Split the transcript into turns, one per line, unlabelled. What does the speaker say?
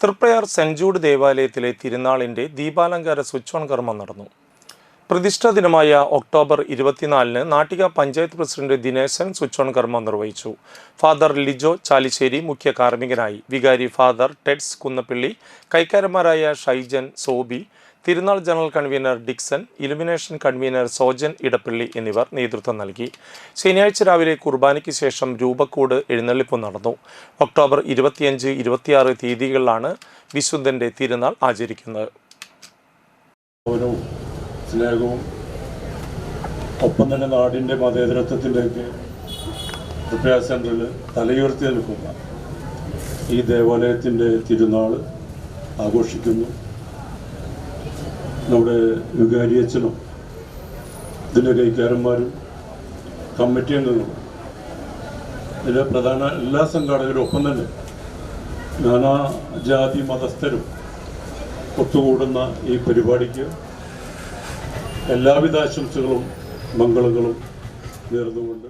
Triprayar saint Jude ദേവാലയത്തിലെ തിരുനാളിന്റെ ദീപാലങ്കാര switch on കർമ്മം നടന്നു. പ്രതിഷ്ഠാ ദിനമായ ഒക്ടോബർ ഇരുപത്തിനാലിന് Nattika panchayat president Dineshan switch on കർമ്മം നിർവഹിച്ചു. ഫാദർ ലിജോ ചാലിശ്ശേരി മുഖ്യ കാർമ്മികനായി. വികാരി ഫാദർ ടെഡ്സ് കുന്നപ്പിള്ളി കൈക്കാരന്മാരായ ഷൈജൻ സോബി തിരുനാൾ general convener Dixon illumination convener Sojan Edappally എന്നിവർ നേതൃത്വം നൽകി. ശനിയാഴ്ച രാവിലെ കുർബാനയ്ക്ക് ശേഷം രൂപക്കൂട് എഴുന്നള്ളിപ്പ് നടന്നു. ഒക്ടോബർ ഇരുപത്തിയഞ്ച് ഇരുപത്തിയാറ് തീയതികളിലാണ് വിശുദ്ധന്റെ തിരുനാൾ ആചരിക്കുന്നത്.
ഒപ്പം തന്നെ നാടിന്റെ മതേതരത്വത്തിലേക്ക് പ്രിപ്പയർ സെന്ററിൽ തലയുയർത്തി നിൽക്കുന്ന ഈ ദേവാലയത്തിന്റെ തിരുനാൾ ആഘോഷിക്കുന്നു. നമ്മുടെ വികാരി അച്ഛനും ഇതിന്റെ കൈക്കാരന്മാരും കമ്മിറ്റി അംഗങ്ങളും ഇതിലെ പ്രധാന എല്ലാ സംഘാടകരും ഒപ്പം തന്നെ നാനാ ജാതി മതസ്ഥരും ഒത്തുകൂടുന്ന ഈ പരിപാടിക്ക് എല്ലാവിധ ആശംസകളും മംഗളങ്ങളും നേർന്നുകൊണ്ട്